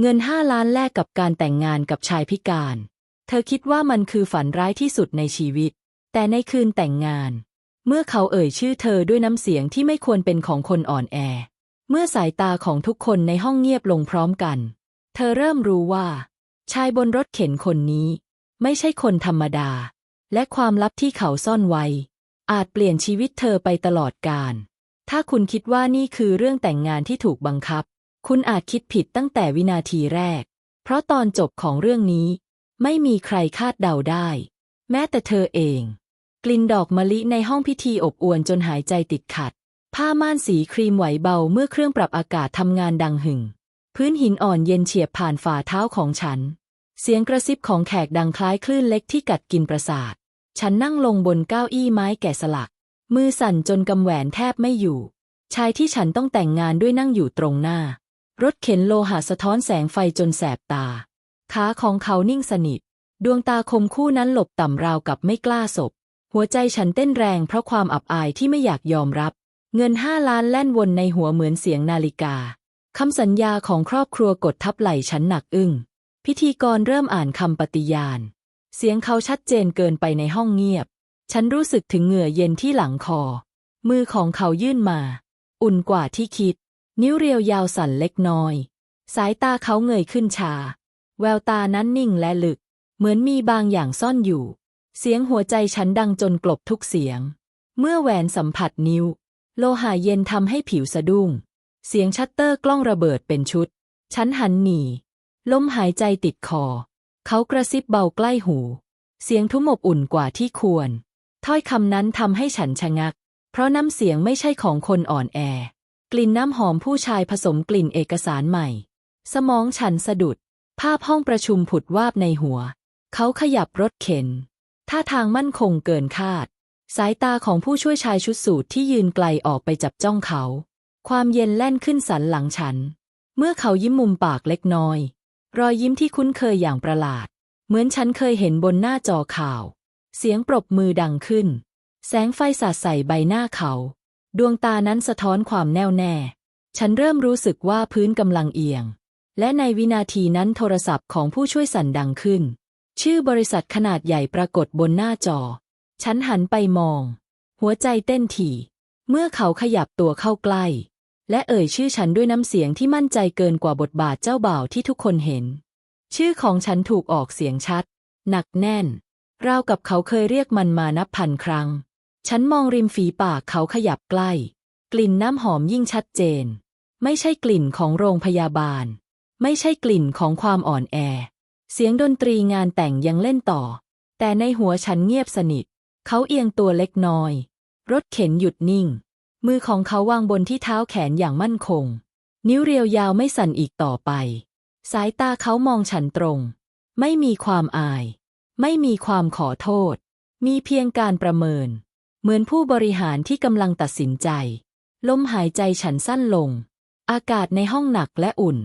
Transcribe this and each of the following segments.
เงินห้าล้านแลกกับการแต่งงานกับชายพิการ เธอคิดว่ามันคือฝันร้ายที่สุดในชีวิต แต่ในคืนแต่งงาน เมื่อเขาเอ่ยชื่อเธอด้วยน้ำเสียงที่ไม่ควรเป็นของคนอ่อนแอ เมื่อสายตาของทุกคนในห้องเงียบลงพร้อมกัน เธอเริ่มรู้ว่า ชายบนรถเข็นคนนี้ ไม่ใช่คนธรรมดา และความลับที่เขาซ่อนไว้ อาจเปลี่ยนชีวิตเธอไปตลอดกาลถ้าคุณคิดว่านี่คือเรื่องแต่งงานที่ถูกบังคับ คุณอาจคิดผิดตั้งแต่วินาทีแรก เพราะตอนจบของเรื่องนี้ ไม่มีใครคาดเดาได้ แม้แต่เธอเอง กลิ่นดอกมะลิในห้องพิธีอบอวนจนหายใจติดขัด ผ้าม่านสีครีมไหวเบาเมื่อเครื่องปรับอากาศทำงานดังหึ่ง พื้นหินอ่อนเย็นเฉียบผ่านฝ่าเท้าของฉัน เสียงกระซิบของแขกดังคล้ายคลื่นเล็กที่กัดกินประสาท ฉันนั่งลงบนเก้าอี้ไม้แกะสลัก มือสั่นจนกำแหวนแทบไม่อยู่ ชายที่ฉันต้องแต่งงานด้วยนั่งอยู่ตรงหน้า รถเข็นโลหะสะท้อนแสงไฟจนแสบตา ขาของเขานิ่งสนิท ดวงตาคมคู่นั้นหลบต่ำราวกับไม่กล้าสบหัวใจฉันเต้นแรงเพราะความอับอายที่ไม่อยากยอมรับ เงินห้าล้านแล่นวนในหัวเหมือนเสียงนาฬิกา คำสัญญาของครอบครัวกดทับไหล่ฉันหนักอึ้ง พิธีกรเริ่มอ่านคำปฏิญาณ เสียงเขาชัดเจนเกินไปในห้องเงียบ ฉันรู้สึกถึงเหงื่อเย็นที่หลังคอ มือของเขายื่นมา อุ่นกว่าที่คิด นิ้วเรียวยาวสั่นเล็กน้อย สายตาเขาเงยขึ้นชา แววตานั้นนิ่งและลึก เหมือนมีบางอย่างซ่อนอยู่ เสียงหัวใจฉันดังจนกลบทุกเสียง เมื่อแหวนสัมผัสนิ้ว โลหะเย็นทำให้ผิวสะดุ้ง เสียงชัตเตอร์กล้องระเบิดเป็นชุด ฉันหันหนีลมหายใจติดคอ เขากระซิบเบาใกล้หู เสียงทุ้มอบอุ่นกว่าที่ควร ถ้อยคำนั้นทำให้ฉันชะงัก เพราะน้ำเสียงไม่ใช่ของคนอ่อนแอ กลิ่นน้ำหอมผู้ชายผสมกลิ่นเอกสารใหม่ สมองฉันสะดุด ภาพห้องประชุมผุดวาบในหัว เขาขยับรถเข็น ท่าทางมั่นคงเกินคาด สายตาของผู้ช่วยชายชุดสูทที่ยืนไกลออกไปจับจ้องเขา ความเย็นแล่นขึ้นสันหลังฉัน เมื่อเขายิ้มมุมปากเล็กน้อย รอยยิ้มที่คุ้นเคยอย่างประหลาด เหมือนฉันเคยเห็นบนหน้าจอข่าว เสียงปรบมือดังขึ้น แสงไฟสาดใส่ใบหน้าเขา ดวงตานั้นสะท้อนความแน่วแน่ ฉันเริ่มรู้สึกว่าพื้นกำลังเอียง และในวินาทีนั้นโทรศัพท์ของผู้ช่วยสั่นดังขึ้น ชื่อบริษัทขนาดใหญ่ปรากฏบนหน้าจอ ฉันหันไปมอง หัวใจเต้นถี่ เมื่อเขาขยับตัวเข้าใกล้ และเอ่ยชื่อฉันด้วยน้ำเสียงที่มั่นใจเกินกว่าบทบาทเจ้าบ่าวที่ทุกคนเห็น ชื่อของฉันถูกออกเสียงชัด หนักแน่นราวกับเขาเคยเรียกมันมานับพันครั้ง ฉันมองริมฝีปากเขาขยับใกล้ กลิ่นน้ำหอมยิ่งชัดเจน ไม่ใช่กลิ่นของโรงพยาบาล ไม่ใช่กลิ่นของความอ่อนแอ เสียงดนตรีงานแต่งยังเล่นต่อ แต่ในหัวฉันเงียบสนิท เขาเอียงตัวเล็กน้อย รถเข็นหยุดนิ่ง มือของเขาวางบนที่เท้าแขนอย่างมั่นคง นิ้วเรียวยาวไม่สั่นอีกต่อไป สายตาเขามองฉันตรง ไม่มีความอาย ไม่มีความขอโทษ มีเพียงการประเมิน เหมือนผู้บริหารที่กำลังตัดสินใจ ลมหายใจฉันสั้นลง อากาศในห้องหนักและอุ่น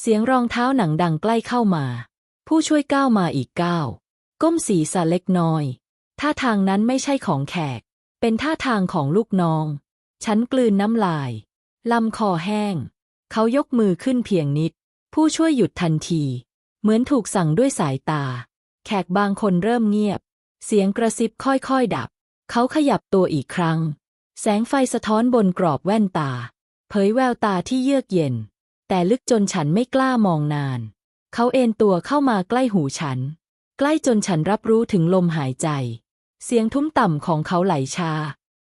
เสียงรองเท้าหนังดังใกล้เข้ามา ผู้ช่วยก้าวมาอีกก้าวก้มศีรษะเล็กน้อย ท่าทางนั้นไม่ใช่ของแขก เป็นท่าทางของลูกน้อง ฉันกลืนน้ำลาย ลำคอแห้ง เขายกมือขึ้นเพียงนิด ผู้ช่วยหยุดทันที เหมือนถูกสั่งด้วยสายตา แขกบางคนเริ่มเงียบ เสียงกระซิบค่อยๆดับ เขาขยับตัวอีกครั้ง แสงไฟสะท้อนบนกรอบแว่นตา เผยแววตาที่เยือกเย็น แต่ลึกจนฉันไม่กล้ามองนาน เขาเอนตัวเข้ามาใกล้หูฉัน ใกล้จนฉันรับรู้ถึงลมหายใจ เสียงทุ้มต่ำของเขาไหลชา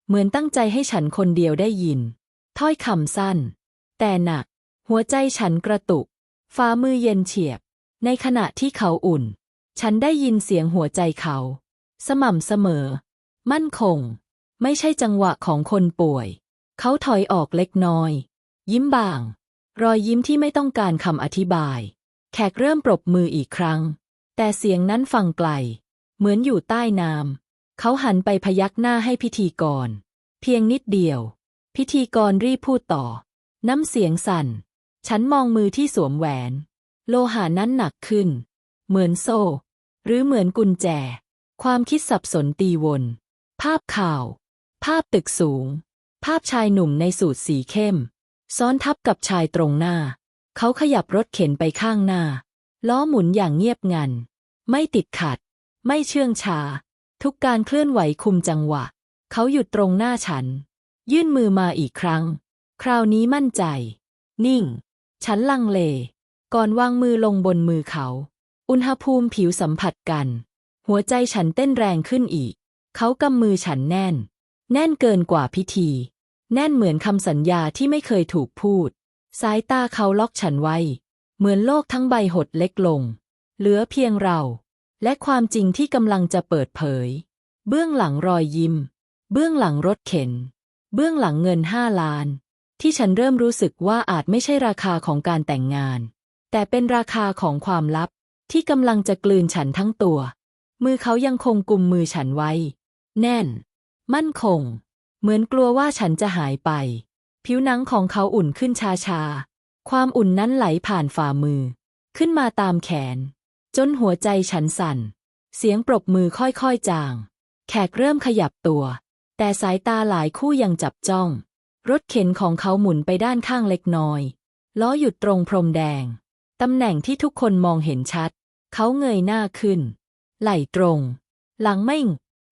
เหมือนตั้งใจให้ฉันคนเดียวได้ยิน ถ้อยคำสั้น แต่หนัก หัวใจฉันกระตุกฟ้ามือเย็นเฉียบ ในขณะที่เขาอุ่น ฉันได้ยินเสียงหัวใจเขา สม่ำเสมอ มั่นคง ไม่ใช่จังหวะของคนป่วย เขาถอยออกเล็กน้อย ยิ้มบาง รอยยิ้มที่ไม่ต้องการคำอธิบาย แขกเริ่มปรบมืออีกครั้ง แต่เสียงนั้นฟังไกล เหมือนอยู่ใต้น้ำเขาหันไปพยักหน้าให้พิธีกร เพียงนิดเดียว พิธีกรรีบพูดต่อ น้ำเสียงสั่น ฉันมองมือที่สวมแหวน โลหะนั้นหนักขึ้น เหมือนโซ่ หรือเหมือนกุญแจ ความคิดสับสนตีวน ภาพข่าว ภาพตึกสูง ภาพชายหนุ่มในสูทสีเข้ม ซ้อนทับกับชายตรงหน้า เขาขยับรถเข็นไปข้างหน้า ล้อหมุนอย่างเงียบงัน ไม่ติดขัด ไม่เชื่องชา ทุกการเคลื่อนไหวคุมจังหวะ เขาหยุดตรงหน้าฉัน ยื่นมือมาอีกครั้ง คราวนี้มั่นใจ นิ่ง ฉันลังเล ก่อนวางมือลงบนมือเขา อุณหภูมิผิวสัมผัสกัน หัวใจฉันเต้นแรงขึ้นอีก เขากำมือฉันแน่น แน่นเกินกว่าพิธี แน่นเหมือนคำสัญญาที่ไม่เคยถูกพูด สายตาเขาล็อกฉันไว้ เหมือนโลกทั้งใบหดเล็กลง เหลือเพียงเรา และความจริงที่กำลังจะเปิดเผย เบื้องหลังรอยยิ้ม เบื้องหลังรถเข็น เบื้องหลังเงินห้าล้าน ที่ฉันเริ่มรู้สึกว่าอาจไม่ใช่ราคาของการแต่งงาน แต่เป็นราคาของความลับที่กำลังจะกลืนฉันทั้งตัว มือเขายังคงกุมมือฉันไว้ แน่น มั่นคง เหมือนกลัวว่าฉันจะหายไป ผิวหนังของเขาอุ่นขึ้นชาๆความอุ่นนั้นไหลผ่านฝ่ามือ ขึ้นมาตามแขน จนหัวใจฉันสั่น เสียงปรบมือค่อยๆจาง แขกเริ่มขยับตัว แต่สายตาหลายคู่ยังจับจ้อง รถเข็นของเขาหมุนไปด้านข้างเล็กน้อย ล้อหยุดตรงพรมแดง ตำแหน่งที่ทุกคนมองเห็นชัด เขาเงยหน้าขึ้น ไหล่ตรง หลังไม่ง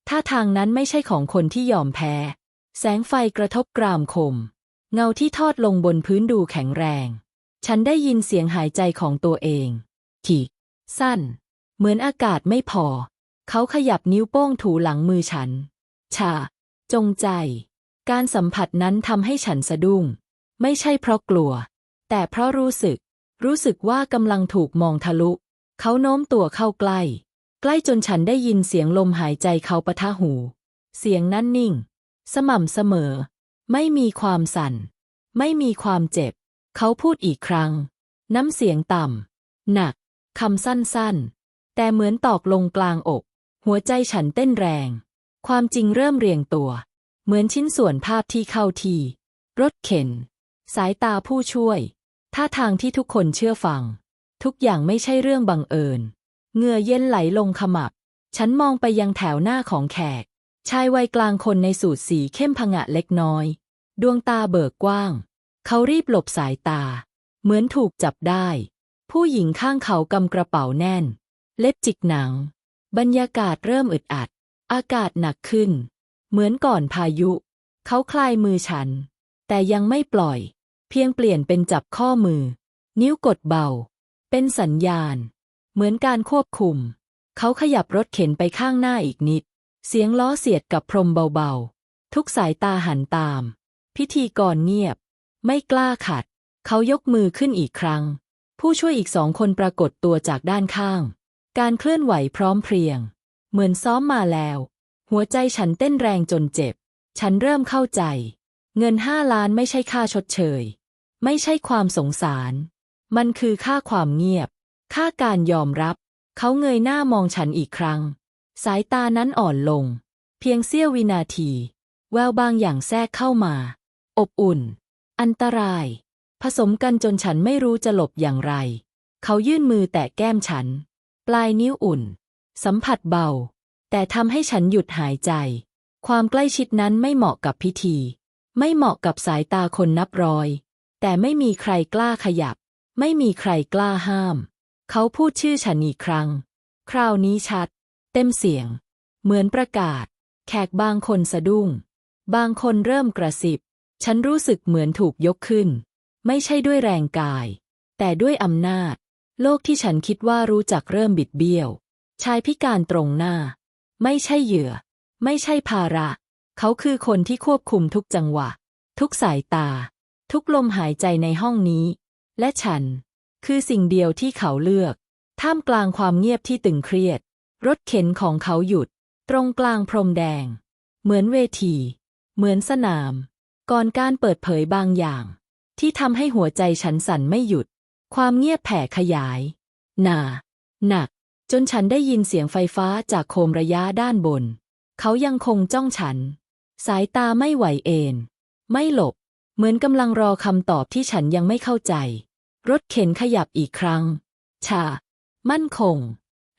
ท่าทางนั้นไม่ใช่ของคนที่ยอมแพ้ แสงไฟกระทบกรามคม เงาที่ทอดลงบนพื้นดูแข็งแรง ฉันได้ยินเสียงหายใจของตัวเองที่สั้น เหมือนอากาศไม่พอ เขาขยับนิ้วโป้งถูหลังมือฉัน ชา จงใจ การสัมผัสนั้นทำให้ฉันสะดุ้ง ไม่ใช่เพราะกลัว แต่เพราะรู้สึก รู้สึกว่ากำลังถูกมองทะลุ เขาโน้มตัวเข้าใกล้ ใกล้จนฉันได้ยินเสียงลมหายใจเขาปะทะหู เสียงนั้นนิ่ง สม่ำเสมอ ไม่มีความสั่น ไม่มีความเจ็บ เขาพูดอีกครั้ง น้ำเสียงต่ำ หนัก คำสั้นๆ แต่เหมือนตอกลงกลางอก หัวใจฉันเต้นแรง ความจริงเริ่มเรียงตัว เหมือนชิ้นส่วนภาพที่เข้าทีรถเข็น สายตาผู้ช่วย ท่าทางที่ทุกคนเชื่อฟัง ทุกอย่างไม่ใช่เรื่องบังเอิญ เงื่อเย็นไหลลงขมับ ฉันมองไปยังแถวหน้าของแขก ชายวัยกลางคนในสูทสีเข้มผงะเล็กน้อย ดวงตาเบิกกว้าง เขารีบหลบสายตา เหมือนถูกจับได้ ผู้หญิงข้างเขากำกระเป๋าแน่น เล็บจิกหนัง บรรยากาศเริ่มอึดอัด อากาศหนักขึ้น เหมือนก่อนพายุ เขาคลายมือฉัน แต่ยังไม่ปล่อย เพียงเปลี่ยนเป็นจับข้อมือ นิ้วกดเบา เป็นสัญญาณ เหมือนการควบคุม เขาขยับรถเข็นไปข้างหน้าอีกนิด เสียงล้อเสียดกับพรมเบาๆ ทุกสายตาหันตาม พิธีกรเงียบ ไม่กล้าขัด เขายกมือขึ้นอีกครั้ง ผู้ช่วยอีกสองคนปรากฏตัวจากด้านข้าง การเคลื่อนไหวพร้อมเพรียง เหมือนซ้อมมาแล้ว หัวใจฉันเต้นแรงจนเจ็บ ฉันเริ่มเข้าใจ เงินห้าล้านไม่ใช่ค่าชดเชย ไม่ใช่ความสงสาร มันคือค่าความเงียบ ค่าการยอมรับ เขาเงยหน้ามองฉันอีกครั้ง สายตานั้นอ่อนลง เพียงเสี้ยววินาที แววบางอย่างแทรกเข้ามา อบอุ่น อันตราย ผสมกันจนฉันไม่รู้จะหลบอย่างไร เขายื่นมือแตะแก้มฉัน ปลายนิ้วอุ่น สัมผัสเบา แต่ทำให้ฉันหยุดหายใจ ความใกล้ชิดนั้นไม่เหมาะกับพิธี ไม่เหมาะกับสายตาคนนับร้อย แต่ไม่มีใครกล้าขยับ ไม่มีใครกล้าห้าม เขาพูดชื่อฉันอีกครั้ง คราวนี้ชัด เต็มเสียง เหมือนประกาศ แขกบางคนสะดุ้ง บางคนเริ่มกระสิบ ฉันรู้สึกเหมือนถูกยกขึ้น ไม่ใช่ด้วยแรงกาย แต่ด้วยอำนาจ โลกที่ฉันคิดว่ารู้จักเริ่มบิดเบี้ยว ชายพิการตรงหน้า ไม่ใช่เหยื่อ ไม่ใช่ภาระ เขาคือคนที่ควบคุมทุกจังหวะ ทุกสายตา ทุกลมหายใจในห้องนี้ และฉัน คือสิ่งเดียวที่เขาเลือก ท่ามกลางความเงียบที่ตึงเครียด รถเข็นของเขาหยุด ตรงกลางพรมแดง เหมือนเวที เหมือนสนาม ก่อนการเปิดเผยบางอย่าง ที่ทำให้หัวใจฉันสั่นไม่หยุด ความเงียบแผ่ขยาย หนา หนัก จนฉันได้ยินเสียงไฟฟ้าจากโคมระยะด้านบน เขายังคงจ้องฉัน สายตาไม่ไหวเอนไม่หลบ เหมือนกำลังรอคำตอบที่ฉันยังไม่เข้าใจ รถเข็นขยับอีกครั้ง ชา มั่นคง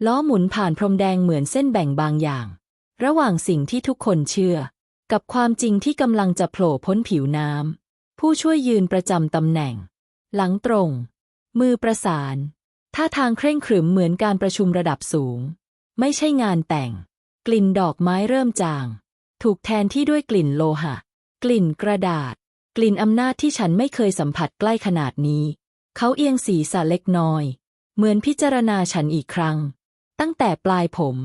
ล้อหมุนผ่านพรมแดงเหมือนเส้นแบ่งบางอย่าง ระหว่างสิ่งที่ทุกคนเชื่อ กับความจริงที่กำลังจะโผล่พ้นผิวน้ำ ผู้ช่วยยืนประจำตำแหน่ง หลังตรง มือประสาน ท่าทางเคร่งขรึมเหมือนการประชุมระดับสูง ไม่ใช่งานแต่ง กลิ่นดอกไม้เริ่มจาง ถูกแทนที่ด้วยกลิ่นโลหะ กลิ่นกระดาษ กลิ่นอำนาจที่ฉันไม่เคยสัมผัสใกล้ขนาดนี้ เขาเอียงศีรษะเล็กน้อย เหมือนพิจารณาฉันอีกครั้ง ตั้งแต่ปลายผม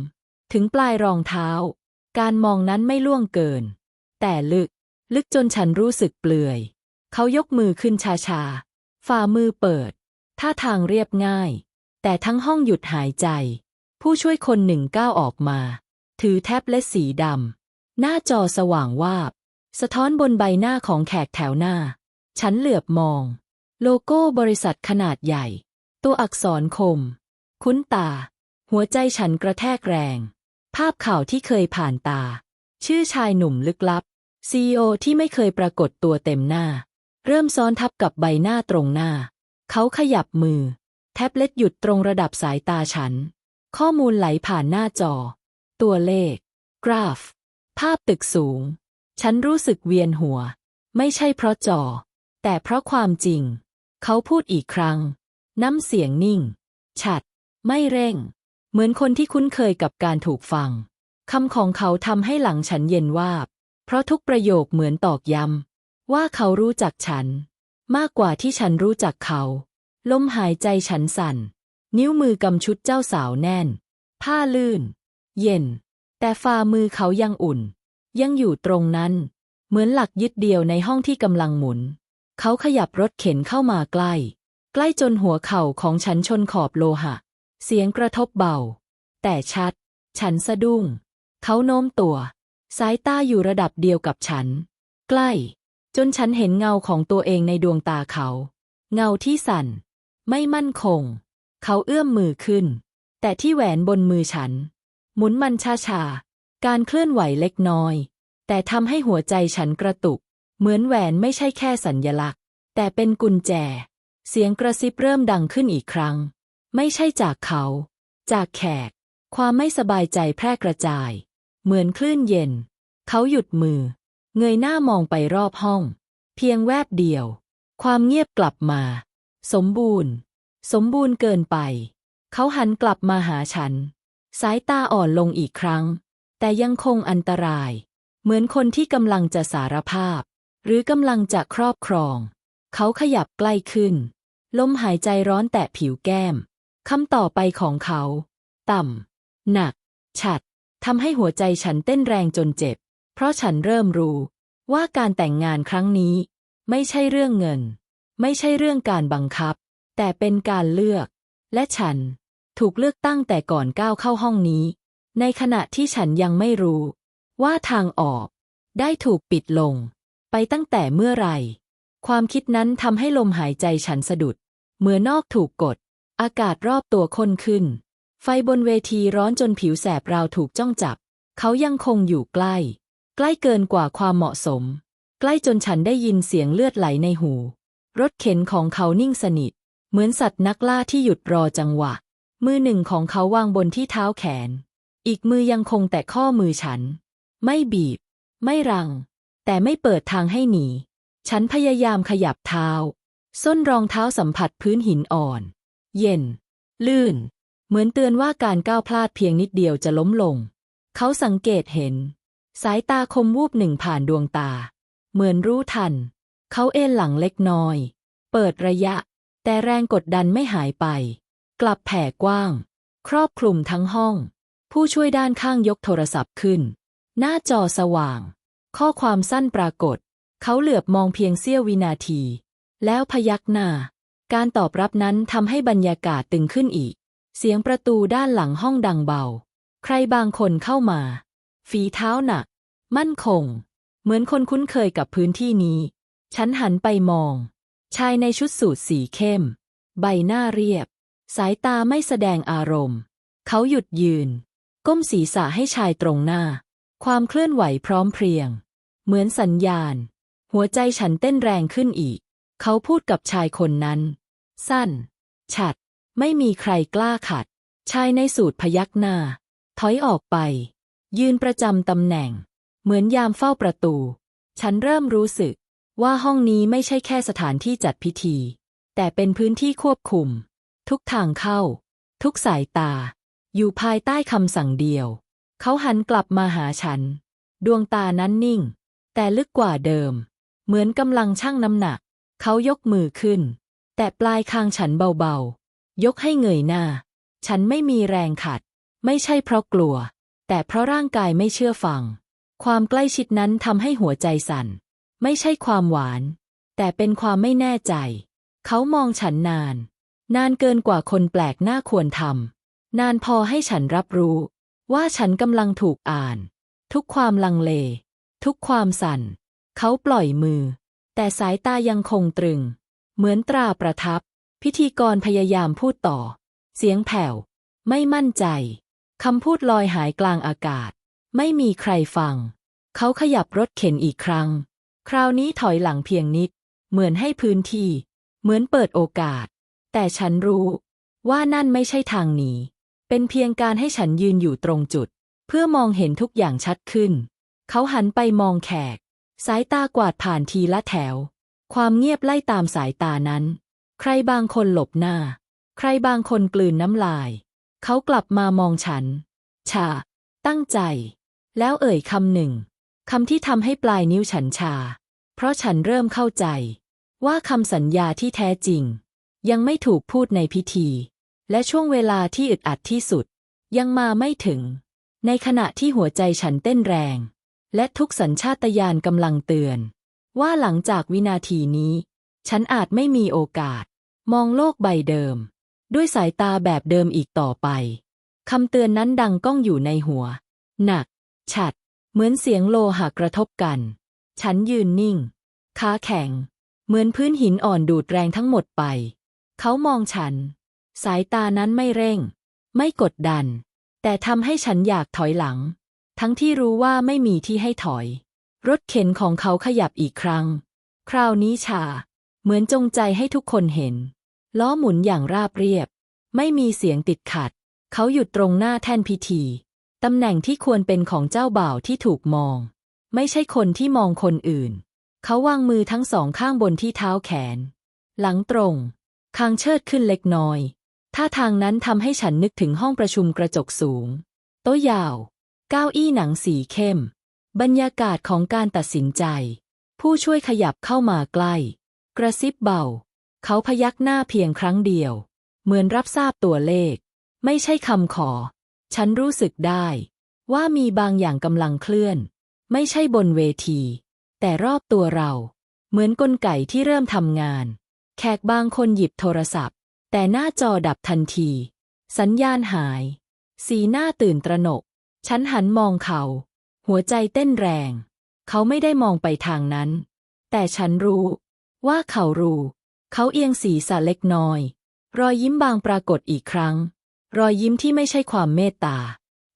ถึงปลายรองเท้า การมองนั้นไม่ล่วงเกิน แต่ลึก ลึกจนฉันรู้สึกเปลื่อย เขายกมือขึ้นชาๆฝ่ามือเปิด ท่าทางเรียบง่าย แต่ทั้งห้องหยุดหายใจ ผู้ช่วยคนหนึ่งก้าวออกมา ถือแท็บเล็ตสีดำหน้าจอสว่างวาบ สะท้อนบนใบหน้าของแขกแถวหน้า ฉันเหลือบมอง โลโก้บริษัทขนาดใหญ่ ตัวอักษรคม คุ้นตา หัวใจฉันกระแทกแรง ภาพข่าวที่เคยผ่านตา ชื่อชายหนุ่มลึกลับซีอที่ไม่เคยปรากฏตัวเต็มหน้า เริ่มซ้อนทับกับใบหน้าตรงหน้า เขาขยับมือ แท็บเล็ตหยุดตรงระดับสายตาฉัน ข้อมูลไหลผ่านหน้าจอ ตัวเลข กราฟ ภาพตึกสูง ฉันรู้สึกเวียนหัว ไม่ใช่เพราะจอ แต่เพราะความจริง เขาพูดอีกครั้ง น้ำเสียงนิ่ง ฉัด ไม่เร่ง เหมือนคนที่คุ้นเคยกับการถูกฟังคำของเขาทำให้หลังฉันเย็นวาบ เพราะทุกประโยคเหมือนตอกย้ำว่าเขารู้จักฉัน มากกว่าที่ฉันรู้จักเขา ลมหายใจฉันสั่น นิ้วมือกำชุดเจ้าสาวแน่น ผ้าลื่น เย็น แต่ฝ่ามือเขายังอุ่น ยังอยู่ตรงนั้น เหมือนหลักยึดเดียวในห้องที่กำลังหมุน เขาขยับรถเข็นเข้ามาใกล้ ใกล้จนหัวเข่าของฉันชนขอบโลหะ เสียงกระทบเบา แต่ชัด ฉันสะดุ้ง เขาโน้มตัว สายตาอยู่ระดับเดียวกับฉัน ใกล้ จนฉันเห็นเงาของตัวเองในดวงตาเขา เงาที่สั่น ไม่มั่นคง เขาเอื้อมมือขึ้น แต่ที่แหวนบนมือฉัน หมุนมันช้าๆการเคลื่อนไหวเล็กน้อย แต่ทำให้หัวใจฉันกระตุก เหมือนแหวนไม่ใช่แค่สัญญลักษณ์ แต่เป็นกุญแจ เสียงกระซิบเริ่มดังขึ้นอีกครั้ง ไม่ใช่จากเขา จากแขก ความไม่สบายใจแพร่กระจาย เหมือนคลื่นเย็น เขาหยุดมือ เงยหน้ามองไปรอบห้อง เพียงแวบเดียว ความเงียบกลับมา สมบูรณ์ สมบูรณ์เกินไป เขาหันกลับมาหาฉัน สายตาอ่อนลงอีกครั้ง แต่ยังคงอันตราย เหมือนคนที่กำลังจะสารภาพ หรือกำลังจะครอบครอง เขาขยับใกล้ขึ้น ลมหายใจร้อนแตะผิวแก้มคำต่อไปของเขา ต่ำ หนัก ฉัดทำให้หัวใจฉันเต้นแรงจนเจ็บ เพราะฉันเริ่มรู้ ว่าการแต่งงานครั้งนี้ ไม่ใช่เรื่องเงิน ไม่ใช่เรื่องการบังคับ แต่เป็นการเลือก และฉันถูกเลือกตั้งแต่ก่อนก้าวเข้าห้องนี้ ในขณะที่ฉันยังไม่รู้ ว่าทางออก ได้ถูกปิดลง ไปตั้งแต่เมื่อไหร่ ความคิดนั้นทำให้ลมหายใจฉันสะดุดเมื่อนอกถูกกด อากาศรอบตัวข้นขึ้น ไฟบนเวทีร้อนจนผิวแสบราวถูกจ้องจับ เขายังคงอยู่ใกล้ ใกล้เกินกว่าความเหมาะสม ใกล้จนฉันได้ยินเสียงเลือดไหลในหู รถเข็นของเขานิ่งสนิท เหมือนสัตว์นักล่าที่หยุดรอจังหวะ มือหนึ่งของเขาวางบนที่เท้าแขน อีกมือยังคงแต่ข้อมือฉัน ไม่บีบ ไม่รัง แต่ไม่เปิดทางให้หนี ฉันพยายามขยับเท้า ส้นรองเท้าสัมผัสพื้นหินอ่อน เย็น ลื่น เหมือนเตือนว่าการก้าวพลาดเพียงนิดเดียวจะล้มลง เขาสังเกตเห็น สายตาคมวูบหนึ่งผ่านดวงตา เหมือนรู้ทัน เขาเอนหลังเล็กน้อย เปิดระยะ แต่แรงกดดันไม่หายไป กลับแผ่กว้าง ครอบคลุมทั้งห้อง ผู้ช่วยด้านข้างยกโทรศัพท์ขึ้น หน้าจอสว่าง ข้อความสั้นปรากฏ เขาเหลือบมองเพียงเสี้ยววินาที แล้วพยักหน้า การตอบรับนั้นทำให้บรรยากาศตึงขึ้นอีก เสียงประตูด้านหลังห้องดังเบา ใครบางคนเข้ามา ฝีเท้าหนัก มั่นคง เหมือนคนคุ้นเคยกับพื้นที่นี้ ฉันหันไปมอง ชายในชุดสูทสีเข้ม ใบหน้าเรียบ สายตาไม่แสดงอารมณ์ เขาหยุดยืน ก้มศีรษะให้ชายตรงหน้า ความเคลื่อนไหวพร้อมเพรียง เหมือนสัญญาณ หัวใจฉันเต้นแรงขึ้นอีก เขาพูดกับชายคนนั้น สั้น ฉัด ไม่มีใครกล้าขัด ชายในสูตรพยักหน้า ถอยออกไป ยืนประจำตำแหน่ง เหมือนยามเฝ้าประตู ฉันเริ่มรู้สึก ว่าห้องนี้ไม่ใช่แค่สถานที่จัดพิธี แต่เป็นพื้นที่ควบคุม ทุกทางเข้า ทุกสายตา อยู่ภายใต้คำสั่งเดียว เขาหันกลับมาหาฉัน ดวงตานั้นนิ่ง แต่ลึกกว่าเดิม เหมือนกำลังชั่งน้ำหนัก เขายกมือขึ้น แต่ปลายคางฉันเบาๆ ยกให้เงยหน้า ฉันไม่มีแรงขัด ไม่ใช่เพราะกลัว แต่เพราะร่างกายไม่เชื่อฟัง ความใกล้ชิดนั้นทำให้หัวใจสั่น ไม่ใช่ความหวาน แต่เป็นความไม่แน่ใจ เขามองฉันนาน นานเกินกว่าคนแปลกหน้าควรทำนานพอให้ฉันรับรู้ ว่าฉันกำลังถูกอ่าน ทุกความลังเล ทุกความสั่น เขาปล่อยมือ แต่สายตายังคงตรึง เหมือนตราประทับ พิธีกรพยายามพูดต่อ เสียงแผ่ว ไม่มั่นใจคำพูดลอยหายกลางอากาศ ไม่มีใครฟัง เขาขยับรถเข็นอีกครั้ง คราวนี้ถอยหลังเพียงนิด เหมือนให้พื้นที่ เหมือนเปิดโอกาส แต่ฉันรู้ว่านั่นไม่ใช่ทางหนี เป็นเพียงการให้ฉันยืนอยู่ตรงจุด เพื่อมองเห็นทุกอย่างชัดขึ้น เขาหันไปมองแขก สายตากวาดผ่านทีละแถว ความเงียบไล่ตามสายตานั้น ใครบางคนหลบหน้า ใครบางคนกลืนน้ำลาย เขากลับมามองฉัน ชา ตั้งใจ แล้วเอ่ยคำหนึ่งคำที่ทำให้ปลายนิ้วฉันชา เพราะฉันเริ่มเข้าใจ ว่าคำสัญญาที่แท้จริง ยังไม่ถูกพูดในพิธี และช่วงเวลาที่อึดอัดที่สุด ยังมาไม่ถึง ในขณะที่หัวใจฉันเต้นแรง และทุกสัญชาตญาณกำลังเตือน ว่าหลังจากวินาทีนี้ ฉันอาจไม่มีโอกาส มองโลกใบเดิม ด้วยสายตาแบบเดิมอีกต่อไปคำเตือนนั้นดังก้องอยู่ในหัว หนัก ฉัด เหมือนเสียงโลหะกระทบกัน ฉันยืนนิ่งขาแข็ง เหมือนพื้นหินอ่อนดูดแรงทั้งหมดไป เขามองฉัน สายตานั้นไม่เร่ง ไม่กดดัน แต่ทำให้ฉันอยากถอยหลัง ทั้งที่รู้ว่าไม่มีที่ให้ถอย รถเข็นของเขาขยับอีกครั้ง คราวนี้ชา เหมือนจงใจให้ทุกคนเห็น ล้อหมุนอย่างราบเรียบ ไม่มีเสียงติดขัด เขาหยุดตรงหน้าแท่นพิธี ตำแหน่งที่ควรเป็นของเจ้าบ่าวที่ถูกมอง ไม่ใช่คนที่มองคนอื่น เขาวางมือทั้งสองข้างบนที่เท้าแขน หลังตรงคางเชิดขึ้นเล็กน้อย ท่าทางนั้นทำให้ฉันนึกถึงห้องประชุมกระจกสูง โต๊ะยาว เก้าอี้หนังสีเข้ม บรรยากาศของการตัดสินใจ ผู้ช่วยขยับเข้ามาใกล้ กระซิบเบา เขาพยักหน้าเพียงครั้งเดียว เหมือนรับทราบตัวเลข ไม่ใช่คำขอ ฉันรู้สึกได้ ว่ามีบางอย่างกำลังเคลื่อน ไม่ใช่บนเวที แต่รอบตัวเรา เหมือนกลไกที่เริ่มทำงาน แขกบางคนหยิบโทรศัพท์ แต่หน้าจอดับทันที สัญญาณหาย สีหน้าตื่นตระหนก ฉันหันมองเขา หัวใจเต้นแรง เขาไม่ได้มองไปทางนั้น แต่ฉันรู้ ว่าเขารู้ เขาเอียงศีรษะเล็กน้อย รอยยิ้มบางปรากฏอีกครั้ง รอยยิ้มที่ไม่ใช่ความเมตตา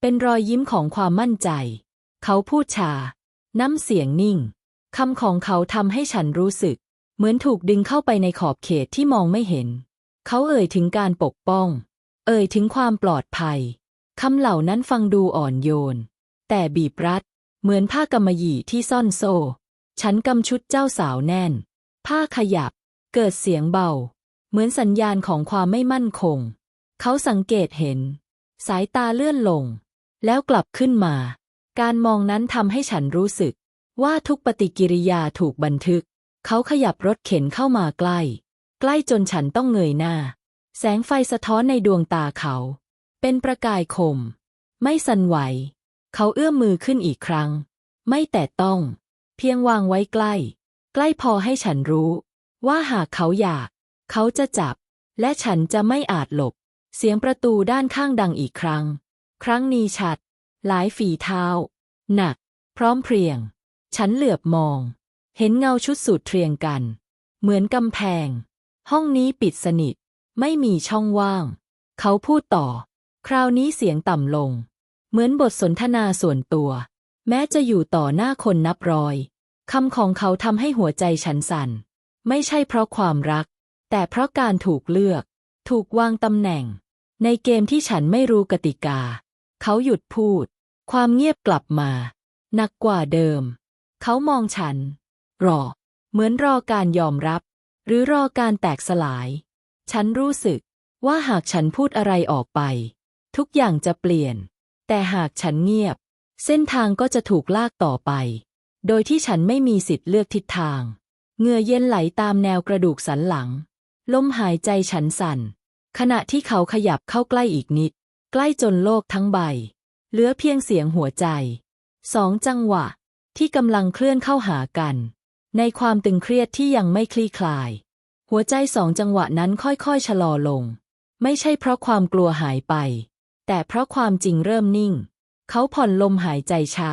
เป็นรอยยิ้มของความมั่นใจ เขาพูดชา น้ำเสียงนิ่งคำของเขาทำให้ฉันรู้สึก เหมือนถูกดึงเข้าไปในขอบเขตที่มองไม่เห็น เขาเอ่ยถึงการปกป้อง เอ่ยถึงความปลอดภัยคำเหล่านั้นฟังดูอ่อนโยน แต่บีบรัด เหมือนผ้ากำมะหยี่ที่ซ่อนโซ่ ฉันกำชุดเจ้าสาวแน่น ผ้าขยับ เกิดเสียงเบา เหมือนสัญญาณของความไม่มั่นคง เขาสังเกตเห็น สายตาเลื่อนลง แล้วกลับขึ้นมา การมองนั้นทำให้ฉันรู้สึก ว่าทุกปฏิกิริยาถูกบันทึก เขาขยับรถเข็นเข้ามาใกล้ ใกล้จนฉันต้องเงยหน้า แสงไฟสะท้อนในดวงตาเขา เป็นประกายคม ไม่สั่นไหว เขาเอื้อมมือขึ้นอีกครั้ง ไม่แต่ต้อง เพียงวางไว้ใกล้ ใกล้พอให้ฉันรู้ ว่าหากเขาอยาก เขาจะจับ และฉันจะไม่อาจหลบ เสียงประตูด้านข้างดังอีกครั้ง ครั้งนี้ชัด หลายฝีเท้า หนัก พร้อมเพรียง ฉันเหลือบมอง เห็นเงาชุดสูทเทรียงกัน เหมือนกำแพง ห้องนี้ปิดสนิท ไม่มีช่องว่าง เขาพูดต่อ คราวนี้เสียงต่ำลง เหมือนบทสนทนาส่วนตัว แม้จะอยู่ต่อหน้าคนนับร้อยคำของเขาทำให้หัวใจฉันสั่น ไม่ใช่เพราะความรัก แต่เพราะการถูกเลือก ถูกวางตำแหน่ง ในเกมที่ฉันไม่รู้กติกา เขาหยุดพูด ความเงียบกลับมา หนักกว่าเดิม เขามองฉัน รอ เหมือนรอการยอมรับ หรือรอการแตกสลาย ฉันรู้สึกว่าหากฉันพูดอะไรออกไป ทุกอย่างจะเปลี่ยน แต่หากฉันเงียบ เส้นทางก็จะถูกลากต่อไป โดยที่ฉันไม่มีสิทธิ์เลือกทิศทางเหงื่อเย็นไหลตามแนวกระดูกสันหลัง ลมหายใจฉันสั่น ขณะที่เขาขยับเข้าใกล้อีกนิด ใกล้จนโลกทั้งใบ เหลือเพียงเสียงหัวใจ สองจังหวะที่กำลังเคลื่อนเข้าหากัน ในความตึงเครียดที่ยังไม่คลี่คลาย หัวใจสองจังหวะนั้นค่อยๆชะลอลง ไม่ใช่เพราะความกลัวหายไป แต่เพราะความจริงเริ่มนิ่ง เขาผ่อนลมหายใจช้า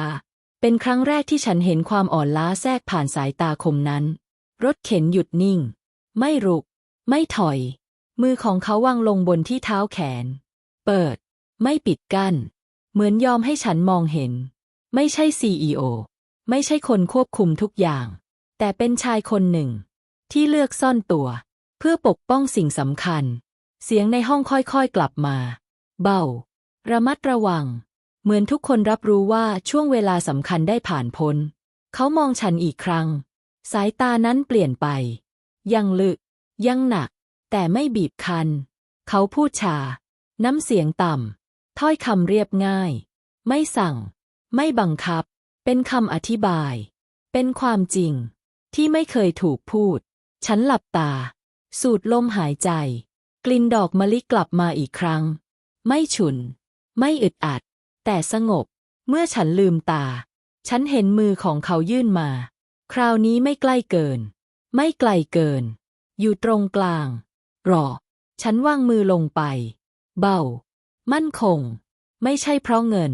เป็นครั้งแรกที่ฉันเห็นความอ่อนล้าแทรกผ่านสายตาคมนั้น รถเข็นหยุดนิ่ง ไม่รุก ไม่ถอย มือของเขาวางลงบนที่เท้าแขน เปิด ไม่ปิดกั้น เหมือนยอมให้ฉันมองเห็น ไม่ใช่ซีอีโอไม่ใช่คนควบคุมทุกอย่าง แต่เป็นชายคนหนึ่ง ที่เลือกซ่อนตัว เพื่อปกป้องสิ่งสำคัญ เสียงในห้องค่อยๆกลับมา เบา ระมัดระวัง เหมือนทุกคนรับรู้ว่าช่วงเวลาสำคัญได้ผ่านพ้น เขามองฉันอีกครั้ง สายตานั้นเปลี่ยนไป ยังลึก ยังหนัก แต่ไม่บีบคั้น เขาพูดชา น้ำเสียงต่ำ ถ้อยคำเรียบง่าย ไม่สั่ง ไม่บังคับ เป็นคำอธิบาย เป็นความจริง ที่ไม่เคยถูกพูด ฉันหลับตา สูดลมหายใจ กลิ่นดอกมะลิกลับมาอีกครั้ง ไม่ฉุน ไม่อึดอัด แต่สงบ เมื่อฉันลืมตา ฉันเห็นมือของเขายื่นมา คราวนี้ไม่ใกล้เกิน ไม่ไกลเกิน อยู่ตรงกลาง รอ ฉันวางมือลงไป เบา มั่นคง ไม่ใช่เพราะเงิน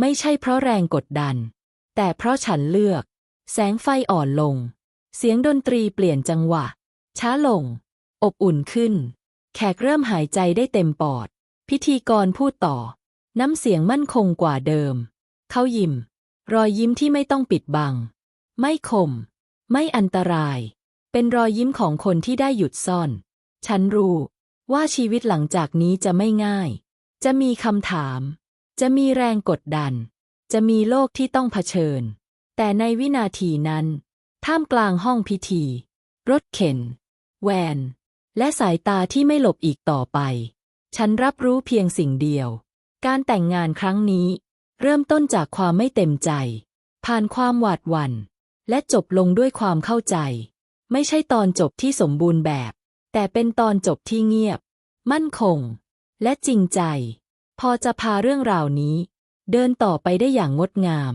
ไม่ใช่เพราะแรงกดดัน แต่เพราะฉันเลือก แสงไฟอ่อนลง เสียงดนตรีเปลี่ยนจังหวะ ช้าลง อบอุ่นขึ้น แขกเริ่มหายใจได้เต็มปอด พิธีกรพูดต่อ น้ำเสียงมั่นคงกว่าเดิม เขายิ้ม รอยยิ้มที่ไม่ต้องปิดบัง ไม่คม ไม่อันตราย เป็นรอยยิ้มของคนที่ได้หยุดซ่อน ฉันรู้ ว่าชีวิตหลังจากนี้จะไม่ง่าย จะมีคำถาม จะมีแรงกดดัน จะมีโลกที่ต้องเผชิญ แต่ในวินาทีนั้น ท่ามกลางห้องพิธี รถเข็น แวน และสายตาที่ไม่หลบอีกต่อไป ฉันรับรู้เพียงสิ่งเดียว การแต่งงานครั้งนี้ เริ่มต้นจากความไม่เต็มใจ ผ่านความหวาดหวัน่น และจบลงด้วยความเข้าใจ ไม่ใช่ตอนจบที่สมบูรณ์แบบ แต่เป็นตอนจบที่เงียบ มั่นคง และจริงใจ พอจะพาเรื่องราวนี้ เดินต่อไปได้อย่างงดงาม